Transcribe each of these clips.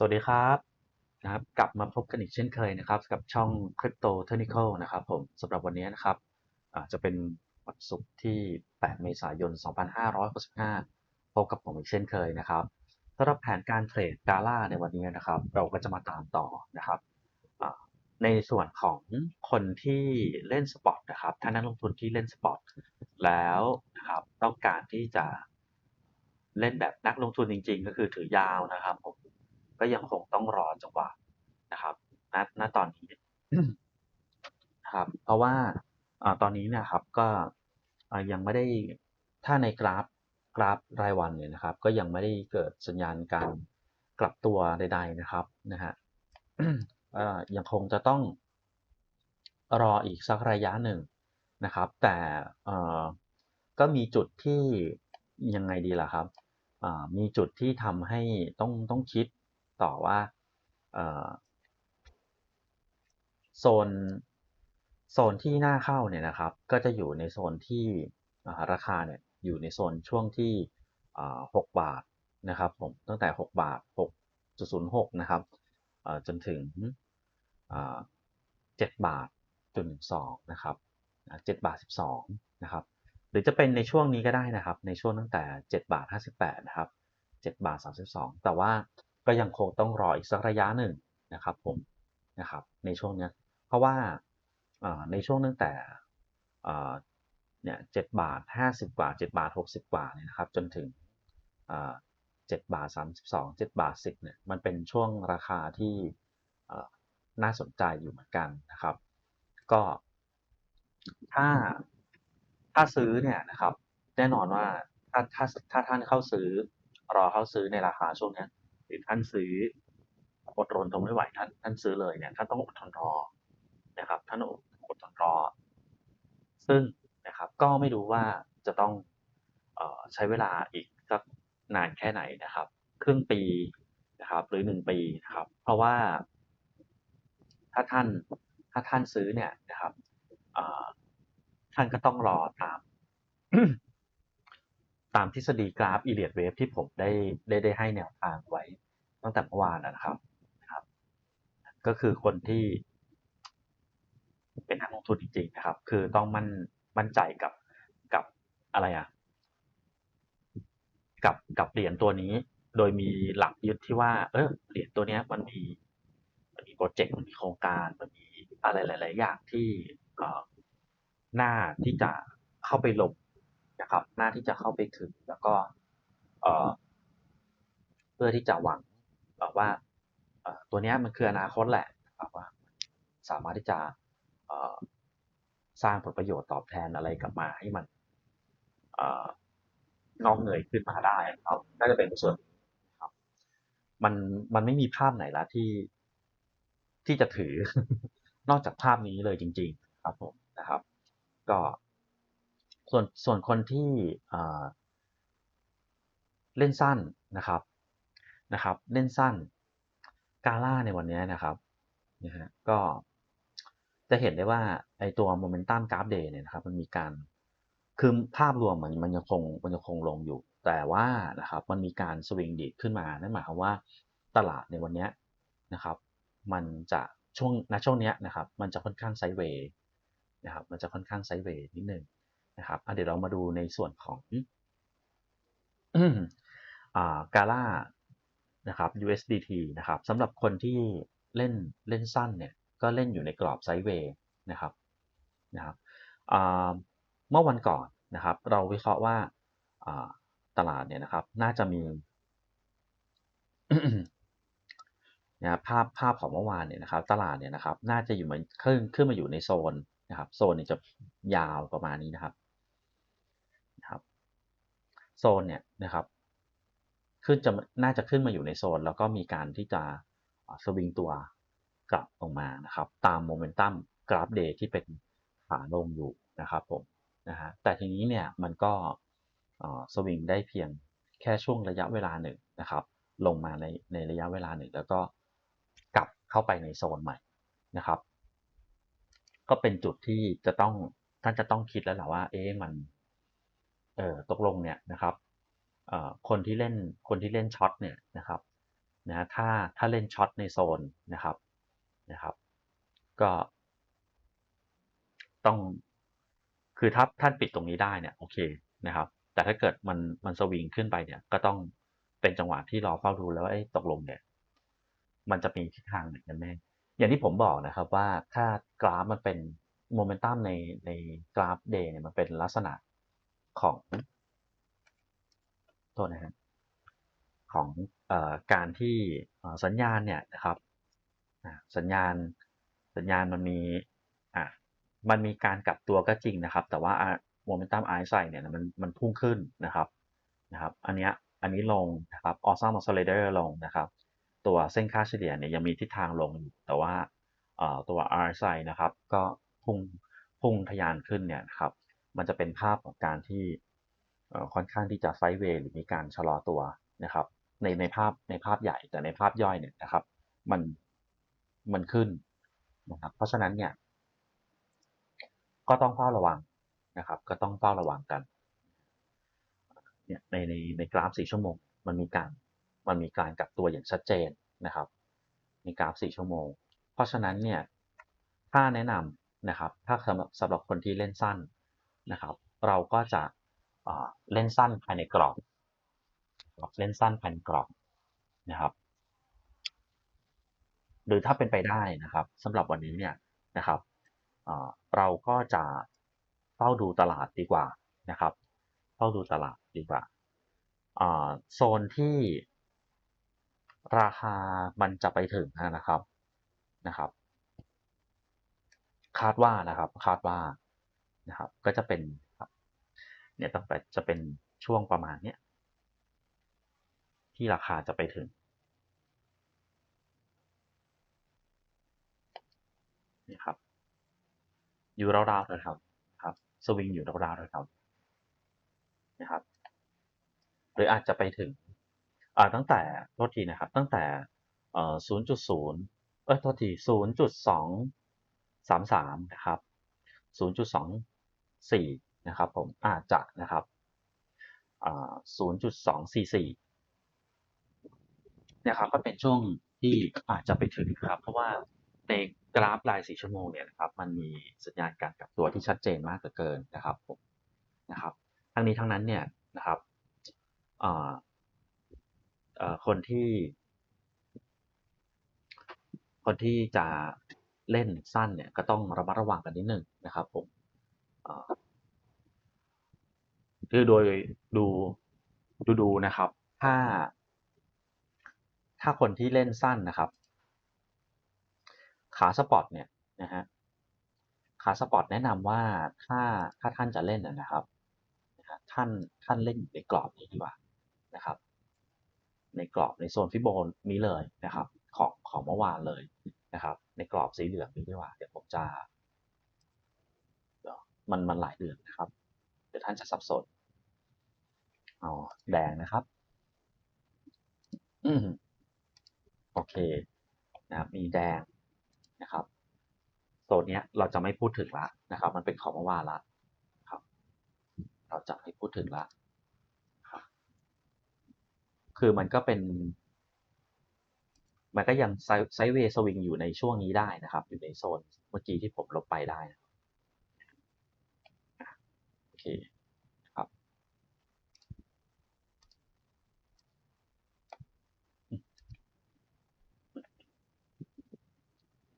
สวัสดีครับนะครับ กลับมาพบกันอีกเช่นเคยนะครับ กับช่อง Crypto Technical นะครับผมสำหรับวันนี้นะครับจะเป็นวันศุกร์ที่ 8 เมษายน 2565 พบกับผมอีกเช่นเคยนะครับสำหรับแผนการเทรดกาล่าในวันนี้นะครับ เราก็จะมาตามต่อนะครับในส่วนของคนที่เล่นสปอตนะครับท่านนักลงทุนที่เล่นสปอตแล้วนะครับต้องการที่จะเล่นแบบนักลงทุนจริง ๆ ก็คือถือยาวนะครับผม ก็ยังคงต้องรอจังหวะนะครับณณตอนนี้นะครับ เพราะว่าอ่าตอนนี้เนี่ยครับก็อ่ายังไม่ได้ถ้าในกราฟกราฟรายวันเนี่ยนะครับ ก็ยังไม่ได้เกิดสัญญาณการกลับตัวใด ๆนะครับนะฮะอ่ายังคงจะต้องรออีกสักระยะหนึ่งนะครับ แต่เอ่อก็มีจุดที่ยังไงดีล่ะครับอ่ามีจุดที่ทำให้ต้องต้องคิด ต่อว่าโซนโซนที่น่าเข้าเนี่ยนะครับ ก็จะอยู่ในโซนที่ราคาเนี่ยอยู่ในโซนช่วงที่ 6 บาทนะครับผมตั้งแต่ 6 บาท 6.06 นะครับจนถึง 7 บาทจุด12นะครับอ่า7บาท12นะครับ หรือจะเป็นในช่วงนี้ก็ได้นะครับ ในช่วงตั้งแต่7บาท58นะครับ7บาท32แต่ว่า ก็ยังคงต้องรออีกสักระยะหนึ่งนะครับผมนะครับในช่วงนี้เพราะว่าในช่วงตั้งแต่เนี่ย7บาท50กว่า7บาท60กว่าเนี่ยนะครับจนถึงอ่า7บาท32 7บสองเจ็ดบาท10เนี่ยมันเป็นช่วงราคาที่น่าสนใจอยู่เหมือนกันนะครับ ก็ถ้าถ้าซื้อเนี่ยนะครับ แน่นอนว่าถ้าถ้าถ้าท่านเข้าซื้อรอเข้าซื้อในราคาช่วงนี้ หรือท่านซื้ออดรนทนไม่ไหวท่านท่านซื้อเลยเนี่ยท่านต้องอดทนรอนะครับท่านอดอดทนรอ ซึ่งนะครับก็ไม่รู้ว่าจะต้องออใช้เวลาอีกสักนานแค่ไหนนะครับ ครึ่งปีนะครับ หรือหนึ่งปีนะครับ เพราะว่า ถ้าท่านถ้าท่านซื้อเนี่ยนะครับท่านก็ต้องรอตามตามทฤษฎีกราฟอีเลียดเวฟที่ผมได้ได้ได้ให้แนวทางไว้ ตั้งแต่เมื่อวานนะครับนะครับ ก็คือคนที่ เป็นนักลงทุนจริงๆนะครับ คือต้องมั่นมั่นใจกับกับอะไรอะ กับกับเหรียญตัวนี้ โดยมีหลักยึดที่ว่า เออเหรียญตัวเนี้ย มันมีมันมีโปรเจกต์มันมีโครงการมันมีอะไรหลาย ๆ อย่างที่เอ่อหน้าที่จะเข้าไปลงนะครับ หน้าที่จะเข้าไปถึงแล้วก็ เอ่อ เพื่อที่จะหวัง แบบว่าตัวนี้มันคืออนาคตแหละนะครับว่าสามารถที่จะสร้างผลประโยชน์ตอบแทนอะไรกลับมาให้มันเอ่องอกเงยขึ้นมาได้ครับน่าจะเป็นส่วนครับ มันมันไม่มีภาพไหนละที่ที่จะถือนอกจากภาพนี้เลยจริง ๆ ครับผมนะครับ ก็ส่วนส่วนคนที่เล่นสั้นนะครับ นะครับ เล่นสั้นกาล่าในวันนี้นะครับนะฮะก็จะเห็นได้ว่าไอตัวโมเมนตัมกราฟเดย์เนี่ยนะครับมันมีการคือภาพรวมมันมันยังคงมันยังคงลงอยู่ แต่ว่านะครับมันมีการสวิงดีดขึ้นมานั่นหมายความว่าตลาดในวันนี้นะครับ มันจะช่วงณช่วงนี้นะครับ มันจะค่อนข้างไซด์เวย์นะครับ มันจะค่อนข้างไซด์เวย์นิดนึงนะครับเดี๋ยวเรามาดูในส่วนของอ่ากาล่า นะครับ USDT นะครับสำหรับคนที่เล่นเล่นสั้นเนี่ยก็เล่นอยู่ในกรอบไซด์เวย์นะครับนะครับเมื่อวันก่อนนะครับ เราวิเคราะห์ว่าตลาดเนี่ยนะครับน่าจะมีนะครับภาพภาพของเมื่อวานเนี่ยนะครับ ตลาดเนี่ยนะครับ น่าจะอยู่มันขึ้นขึ้นมาอยู่ในโซนนะครับโซนเนี่ยจะยาวประมาณนี้นะครับนะครับ โซนเนี่ยนะครับ ขึ้นจะน่าจะขึ้นมาอยู่ในโซน แล้วก็มีการที่จะสวิงตัวกลับลงมานะครับ ตามโมเมนตัมกราฟเดย์ที่เป็นขาลงอยู่นะครับผมนะฮะแต่ทีนี้เนี่ยมันก็สวิงได้เพียงแค่ช่วงระยะเวลาหนึ่งนะครับ ลงมาในในระยะเวลาหนึ่ง แล้วก็กลับเข้าไปในโซนใหม่นะครับ ก็เป็นจุดที่จะต้องท่านจะต้องคิดแล้วแหละว่าเอ๊ะมันเออตกลงเนี่ยนะครับ คนที่เล่นคนที่เล่นช็อตเนี่ยนะครับนะถ้าถ้าเล่นช็อตในโซนนะครับนะครับ ก็ต้องคือถ้าท่านปิดตรงนี้ได้เนี่ยโอเคนะครับ แต่ถ้าเกิดมันมันสวิงขึ้นไปเนี่ยก็ต้องเป็นจังหวะที่รอเฝ้าดูแล้วว่าเอ้ตกลงเนี่ยมันจะมีทิศทางไหนกันแน่อย่างที่ผมบอกนะครับว่าถ้ากราฟมันเป็นโมเมนตัมในในกราฟเดย์เนี่ยมันเป็นลักษณะของ โทษนะครับของอการที่สัญญาณเนี่ยนะครับสัญญาณสัญญาณมันมีอะมันมีการกลับตัวก็จริงนะครับ แต่ว่าโมเมนตัมไอซ์ไซเนี่ยมันมันพุ่งขึ้นนะครับนะครับ อันนี้อันนี้ลงนะครับออซัมออสเลเดอร์ลงนะครับ ตัวเส้นค่าเฉลี่ยเนี่ยยังมีทิศทางลงอยู่แต่ว่าเอ่อตัว RSI นะครับ ก็พุ่งพุ่งทะยานขึ้นเนี่ยนะครับ มันจะเป็นภาพของการที่ ค่อนข้างที่จะไซด์เวย์หรือมีการชะลอตัวนะครับ ในในภาพในภาพใหญ่แต่ในภาพย่อยเนี่ยนะครับ มันมันขึ้นนะครับ เพราะฉะนั้นเนี่ย ก็ต้องเฝ้าระวังนะครับ ก็ต้องเฝ้าระวังกันเนี่ยในในในกราฟสี่ชั่วโมง มันมีการมันมีการกลับตัวอย่างชัดเจนนะครับ ในกราฟสี่ชั่วโมง เพราะฉะนั้นเนี่ยถ้าแนะนำนะครับ ถ้าสำหรับสำหรับคนที่เล่นสั้นนะครับ เราก็จะ เล่นสั้นภายในกรอบเล่นสั้นภายในกรอบนะครับ หรือถ้าเป็นไปได้นะครับสำหรับวันนี้เนี่ยนะครับเราก็จะเฝ้าดูตลาดดีกว่านะครับเฝ้าดูตลาดดีกว่าโซนที่ราคามันจะไปถึงนะครับนะครับ คาดว่านะครับคาดว่านะครับ ก็จะเป็น เนี่ยตั้งแต่จะเป็นช่วงประมาณเนี้ยที่ราคาจะไปถึงนี่ครับ อยู่ราวๆแถวๆครับ สวิงอยู่ราวๆแถวๆนะครับ หรืออาจจะไปถึงอ่าตั้งแต่โทษทีนะครับ ตั้งแต่เอ่อ0.0เอ้ยโทษที0.233นะครับ0.24ะครับผมอาจจะนะครับ0.244เนี่ยครับก็เป็นช่วงที่อาจจะไปถึงนะครับ เพราะว่าในกราฟรายสี่ชั่วโมงเนี่ยนะครับมันมีสัญญาณการกลับตัวที่ชัดเจนมากเกินนะครับผมนะครับ ทั้งนี้ทั้งนั้นเนี่ยนะครับคนที่ คนที่จะเล่นสั้นเนี่ยก็ต้องระมัดระวังกันนิดนึงนะครับผมอ คือโดยดูดูดูนะครับ ถ้า ถ้าคนที่เล่นสั้นนะครับ ขาสปอร์ตเนี่ยนะฮะขาสปอร์ตแนะนำว่าถ้าถ้าท่านจะเล่นนะครับท่านท่านเล่นอยู่ในกรอบนี้ดีกว่านะครับ ในกรอบในโซนฟิโบนี้เลยนะครับ ของของเมื่อวานเลยนะครับ ในกรอบสีเหลืองนี้ดีกว่าเดี๋ยวผมจะเดี๋ยวมันมันหลายเดือนนะครับ เดี๋ยวท่านจะสับสน เอาแดงนะครับ อืมโอเคนะครับมีแดงนะครับโซนเนี้ยเราจะไม่พูดถึงละนะครับ มันเป็นของเมื่อวานละครับ เราจะไม่พูดถึงละครับ คือมันก็เป็น มันก็ยังไซด์เวย์สวิงอยู่ในช่วงนี้ได้นะครับ อยู่ในโซนเมื่อกี้ที่ผมลบไปได้นะโอเคครับ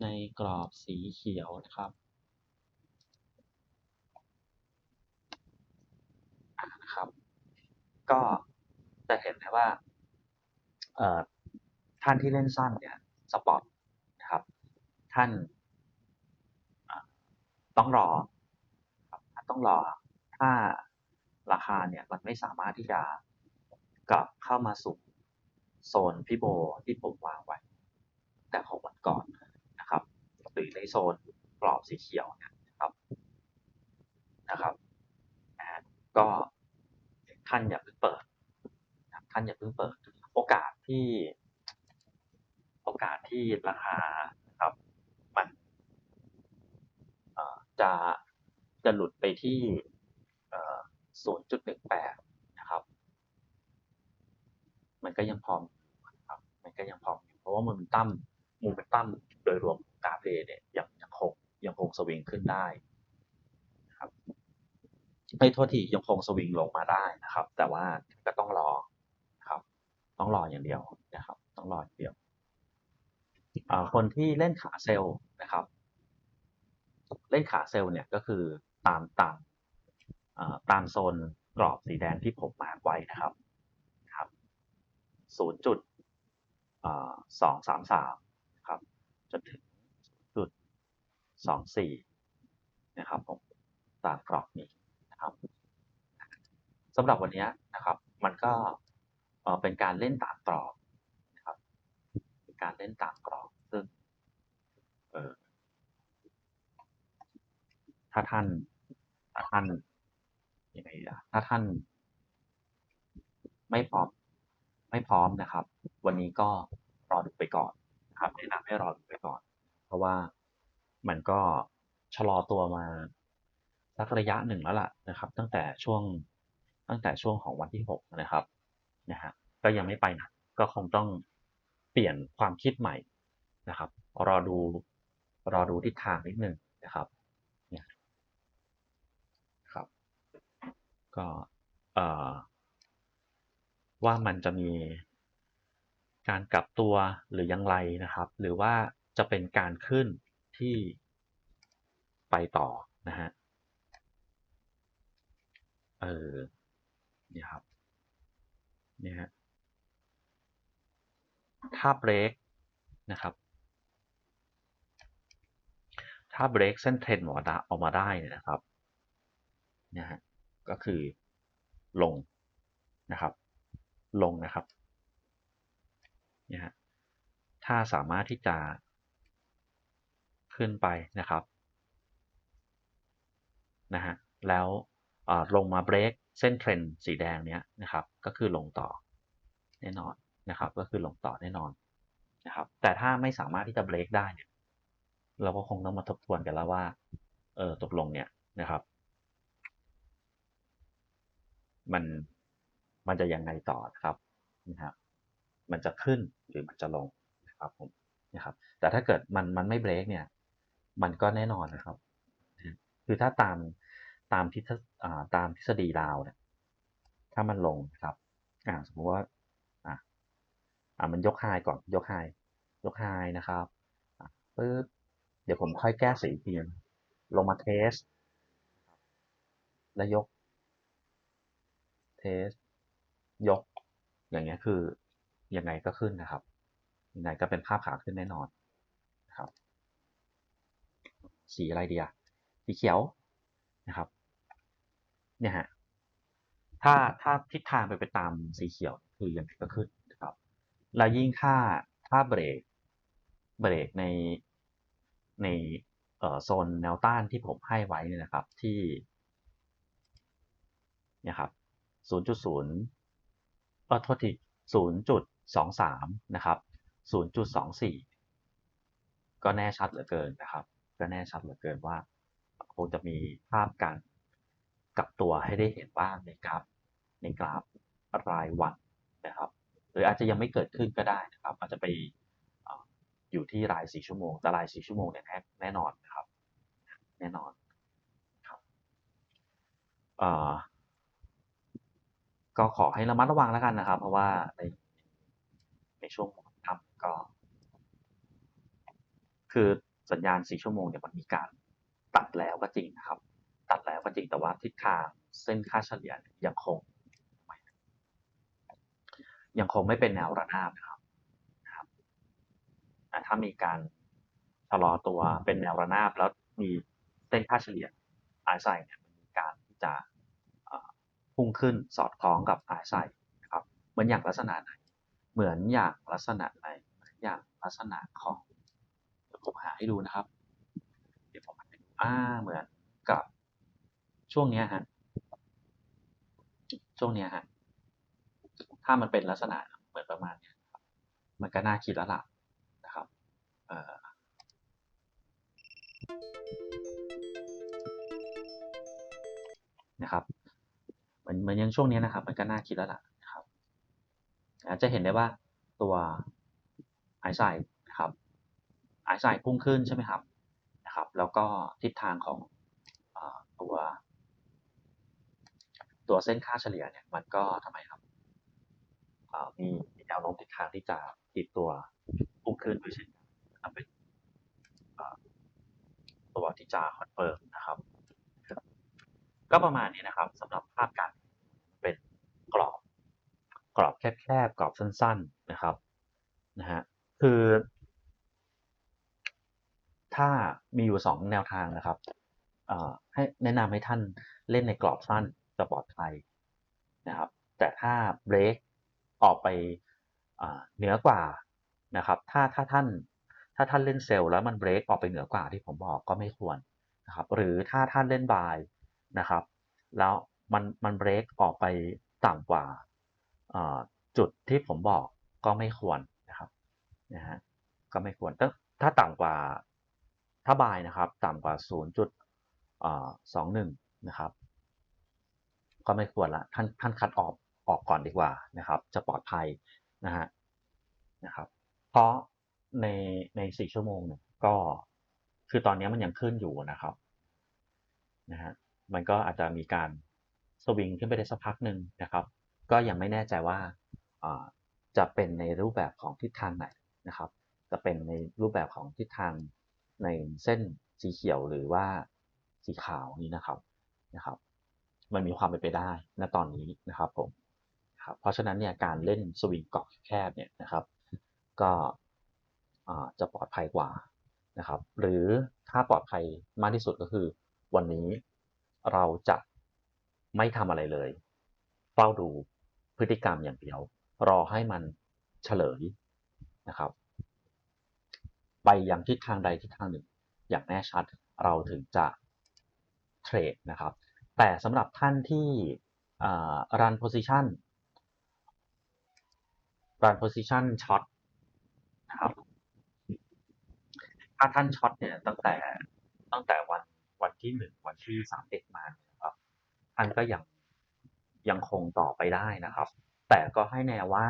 ในกรอบสีเขียวนะครับนะครับ ก็จะเห็นนะว่าท่านที่เล่นสั้นเนี่ยสปอร์ตนะครับท่านต้องรอครับท่านต้องรอถ้าราคาเนี่ยมันไม่สามารถที่จะกลับเข้ามาสู่โซนฟิโบที่ผมวางไว้ แต่ของวันก่อน หรือในโซนกรอบสีเขียวนะครับนะครับนะก็ท่านอย่าเพิ่งเปิดท่านอย่าเพิ่งเปิด โอกาสที่ โอกาสที่ราคาครับมันจะจะหลุดไปที่เอ่อ0.18 นะครับ มันก็ยังพอมนะครับ มันก็ยังพออยู่เพราะว่าโมเมนตัมโมเมนตัมโดยรวม กราฟเดย์เนี่ยยังยังคงยังคงสวิงขึ้นได้นะครับไม่โทษทียังคงสวิงลงมาได้นะครับ แต่ว่าก็ต้องรอนะครับ ต้องรออย่างเดียวนะครับ ต้องรออย่างเดียวอ่าคนที่เล่นขาเซลล์นะครับ เล่นขาเซลล์เนี่ยก็คือตามตามอ่าตามโซนกรอบสีแดงที่ผมมาร์กไว้นะครับครับศูนย์จุดสองสามสามครับจนถึง สองสี่นะครับผมตามกรอบนี้นะครับสำหรับวันนี้นะครับ มันก็เป็นการเล่นตามกรอบนะครับการเล่นตามกรอบซึ่งถ้าท่านถ้าท่านยังไงล่ะถ้าท่าน ไม่พร้อม ไม่พร้อมนะครับ วันนี้ก็รอดูไปก่อนนะครับแนะนำให้รอดูไปก่อน เพราะว่า มันก็ชะลอตัวมาสักระยะหนึ่งแล้วล่ะนะครับ ตั้งแต่ช่วงตั้งแต่ช่วงของวันที่หกนะครับนะฮะก็ยังไม่ไปไหนก็คงต้องเปลี่ยนความคิดใหม่นะครับ รอดูรอดูทิศทางนิดนึงนะครับเนี่ยครับ ก็เอ่อว่ามันจะมีการกลับตัวหรือยังไรนะครับ หรือว่าจะเป็นการขึ้น ที่ไปต่อนะฮะ เออนี่ครับ เนี่ยฮะ ถ้าเบรกนะครับ ถ้าเบรกเส้นเทรนด์ออกมาได้ออกมาได้เนี่ยนะครับนะฮะ ก็คือลงนะครับ ลงนะครับเนี่ยฮะ ถ้าสามารถที่จะ ขึ้นไปนะครับนะฮะแล้วลงมาเบรกเส้นเทรนสีแดงเนี้ยนะครับ ก็คือลงต่อแน่นอนนะครับ ก็คือลงต่อแน่นอนนะครับ แต่ถ้าไม่สามารถที่จะเบรกได้เนี่ย เราก็คงต้องมาทบทวนกันแล้วว่า เออตกลงเนี่ยนะครับ มันมันจะยังไงต่อนะครับนะครับ มันจะขึ้นหรือมันจะลงนะครับผมนะครับ แต่ถ้าเกิดมันมันไม่เบรกเนี่ย มันก็แน่นอนนะครับ คือถ้าตามตามทฤษตามทฤษฎีดาวเนี่ยถ้ามันลงครับอ่าสมมติว่าอ่าอ่ามันยกไฮก่อนยกไฮยกไฮนะครับปึ๊บเดี๋ยวผมค่อยแก้สีอีกทีนึงลงมาเทส แล้วยก เทส ยก อย่างเงี้ยคือยังไงก็ขึ้นนะครับยังไงก็เป็นภาพขาขึ้นแน่นอนนะครับ สีอะไรดีอะสีเขียวนะครับเนี่ยฮะถ้าถ้าทิศทางไปไปตามสีเขียวคือยังไงก็ขึ้นนะครับ แล้วยิ่งถ้าถ้าเบรกเบรกในในเอ่อโซนแนวต้านที่ผมให้ไว้เนี่ยนะครับที่เนี่ยครับ 0.0 เออโทษที0.23 นะครับ 0.24 ก็แน่ชัดเหลือเกินนะครับ ก็แน่ชัดเหลือเกินว่าคงจะมีภาพการกลับตัวให้ได้เห็นบ้างในกราฟในกราฟรายวันนะครับ หรืออาจจะยังไม่เกิดขึ้นก็ได้นะครับ อาจจะไปอยู่ที่รายสี่ชั่วโมงแต่รายสี่ชั่วโมงเนี่ยแน่แน่นอนนะครับ แน่นอนครับก็ขอให้ระมัดระวังแล้วกันนะครับ เพราะว่าในในช่วงทำก็ คือ สัญญาณสี่ชั่วโมงเนี่ยมันมีการตัดแล้วก็จริงนะครับ ตัดแล้วก็จริงแต่ว่าทิศทางเส้นค่าเฉลี่ยยังคง ยังคงไม่เป็นแนวระนาบนะครับนะครับถ้ามีการชะลอตัวเป็นแนวระนาบแล้วมีเส้นค่าเฉลี่ยอาไซเนี่ยมันมีการที่จะพุ่งขึ้นสอดคล้องกับอาไซนะครับเหมือนอย่างลักษณะไหนเหมือนอย่างลักษณะไหนเหมือนอย่างลักษณะของ ผมหาให้ดูนะครับ เดี๋ยวผมหาให้ดูอ่าเหมือนกับช่วงเนี้ยฮะช่วงเนี้ยฮะถ้ามันเป็นลักษณะเหมือนประมาณเนี้ยมันก็น่าคิดแล้วล่ะนะครับเอ่อนะครับเหมือนเหมือนอยังช่วงนี้นะครับ มันก็น่าคิดแล้วล่ะนะครับอาจจะเห็นได้ว่าตัวไอซ์ไซ ด์นะครับไอซ์ไซด์พุ่งขึ้นใช่ไหมครับนะครับ แล้วก็ทิศทางของอตัว ตัวเส้นค่าเฉลี่ยเนี่ยมันก็ทำไมครับมีมีแนวโน้มทิศทางที่จะติดตัวพุ่งขึ้นด้วยเช่นกันเป็นตัวที่จะคอนเฟิร์มนะครับ ก็ประมาณนี้นะครับสำหรับภาพการเป็นกรอบกรอบแคบๆกรอบสั้น ๆนะครับนะฮะคือ ถ้ามีอยู่สองแนวทางนะครับให้แนะนำให้ท่านเล่นในกรอบสั้นจะปลอดภัยนะครับ แต่ถ้าเบรกออกไปเหนือกว่านะครับ ถ้าถ้าท่านถ้าท่านเล่นเซลล์แล้วมันเบรกออกไปเหนือกว่าที่ผมบอกก็ไม่ควรนะครับ หรือถ้าท่านเล่นบายนะครับ แล้วมันมันเบรกออกไปต่ำกว่าจุดที่ผมบอกก็ไม่ควรนะครับนะฮะก็ไม่ควรถ้าถ้าต่ำกว่า ถ้าบายนะครับต่ำกว่า 0.21 นะครับ ก็ไม่ควรละท่านท่านคัดออกออกก่อนดีกว่านะครับ จะปลอดภัยนะฮะนะครับ เพราะในในสี่ชั่วโมงเนี่ยก็คือตอนนี้มันยังขึ้นอยู่นะครับนะฮะมันก็อาจจะมีการสวิงขึ้นไปได้สักพักหนึ่งนะครับ ก็ยังไม่แน่ใจว่าอ่าจะเป็นในรูปแบบของทิศทางไหนนะครับ จะเป็นในรูปแบบของทิศทาง ในเส้นสีเขียวหรือว่าสีขาวนี้นะครับนะครับ มันมีความเป็นไปได้ณตอนนี้นะครับผมครับเพราะฉะนั้นเนี่ยการเล่นสวิงกรอบแคบเนี่ยนะครับ ก็จะปลอดภัยกว่านะครับ หรือถ้าปลอดภัยมากที่สุดก็คือ วันนี้เราจะไม่ทำอะไรเลยเฝ้าดูพฤติกรรมอย่างเดียว รอให้มันเฉลยนะครับ ไปยังทิศทางใดทิศทางหนึ่ง อย่างแน่ชัดเราถึงจะเทรดนะครับแต่สำหรับท่านที่อ่า run position run position short นะครับถ้าท่านช็อตเนี่ยตั้งแต่ตั้งแต่วันวันที่หนึ่งวันที่สามเอ็ดมาเนี่ยนะครับท่านก็ยังยังคงต่อไปได้นะครับ แต่ก็ให้แนวว่า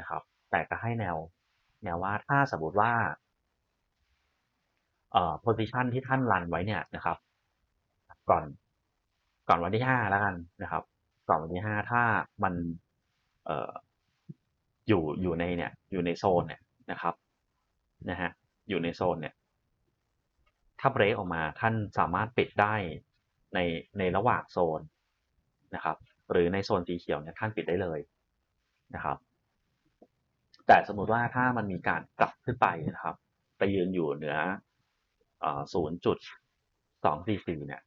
นะครับ แต่ก็ให้แนวแนวว่าถ้าสมมติว่า เอ่อ position ที่ท่านรันไว้เนี่ยนะครับ ก่อนก่อนวันที่ห้าแล้วกันนะครับ ก่อนวันที่ห้าถ้ามันเอ่ออยู่อยู่ในเนี่ยอยู่ในโซนเนี่ยนะครับนะฮะอยู่ในโซนเนี่ยถ้าเบรกออกมาท่านสามารถปิดได้ในในระหว่างโซนนะครับ หรือในโซนสีเขียวเนี่ยท่านปิดได้เลยนะครับ แต่สมมุติว่าถ้ามันมีการกลับขึ้นไปนะครับ ไปยืนอยู่เหนือ ศูนย์จุดสองสี่สี่เนี่ย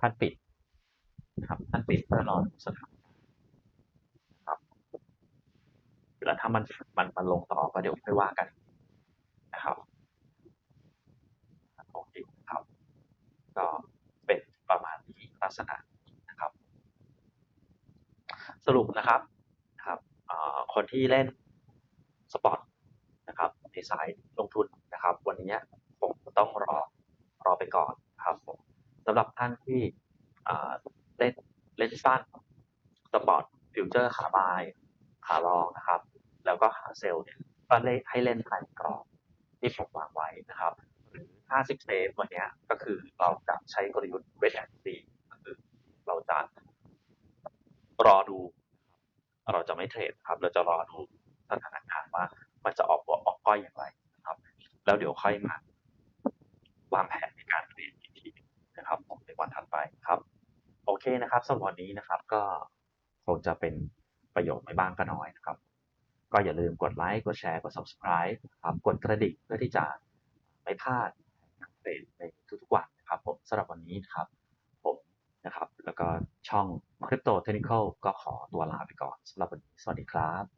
ท่านปิดนะครับท่านปิดเพื่อรอดูสถานการณ์นะครับแล้วถ้ามันมันมันลงต่อก็เดี๋ยวค่อยว่ากันนะครับโอเคครับ ก็เป็นประมาณนี้ลักษณะนะครับ สรุปนะครับนะครับอ่อคนที่เล่นสปอร์ตนะครับในสายลงทุนนะครับ วันนี้ผมต้องรอรอ ไปก่อนครับผมสำหรับท่านที่เล่นเล่นสั้นสปอร์ตฟิวเจอร์ขาบายขาลองนะครับ แล้วก็ขาเซลล์เนี่ยก็เล่ให้เล่นภายในกรอบที่ผมวางไว้นะครับ หรือ 50 เซฟวันนี้ก็คือเราจะใช้กลยุทธ์เวทแอนซีก็คือเราจะรอดู เราจะไม่เทรดครับ เราจะรอดูสถานการณ์ว่ามันจะออกหัวออกก้อยอย่างไรนะครับ แล้วเดี๋ยวค่อยมาวางแผน วันถัดไปครับ โอเคนะครับสำหรับวันนี้นะครับก็คงจะเป็นประโยชน์ไม่บ้างก็น้อยนะครับ ก็อย่าลืมกดไลค์กดแชร์กด subscribe ครับกดกระดิ่งเพื่อที่จะไม่พลาดการเทรดในทุกๆวันนะครับผมสำหรับวันนี้นะครับผมนะครับ แล้วก็ช่อง Crypto Technical ก็ขอตัวลาไปก่อนสำหรับวันนี้สวัสดีครับ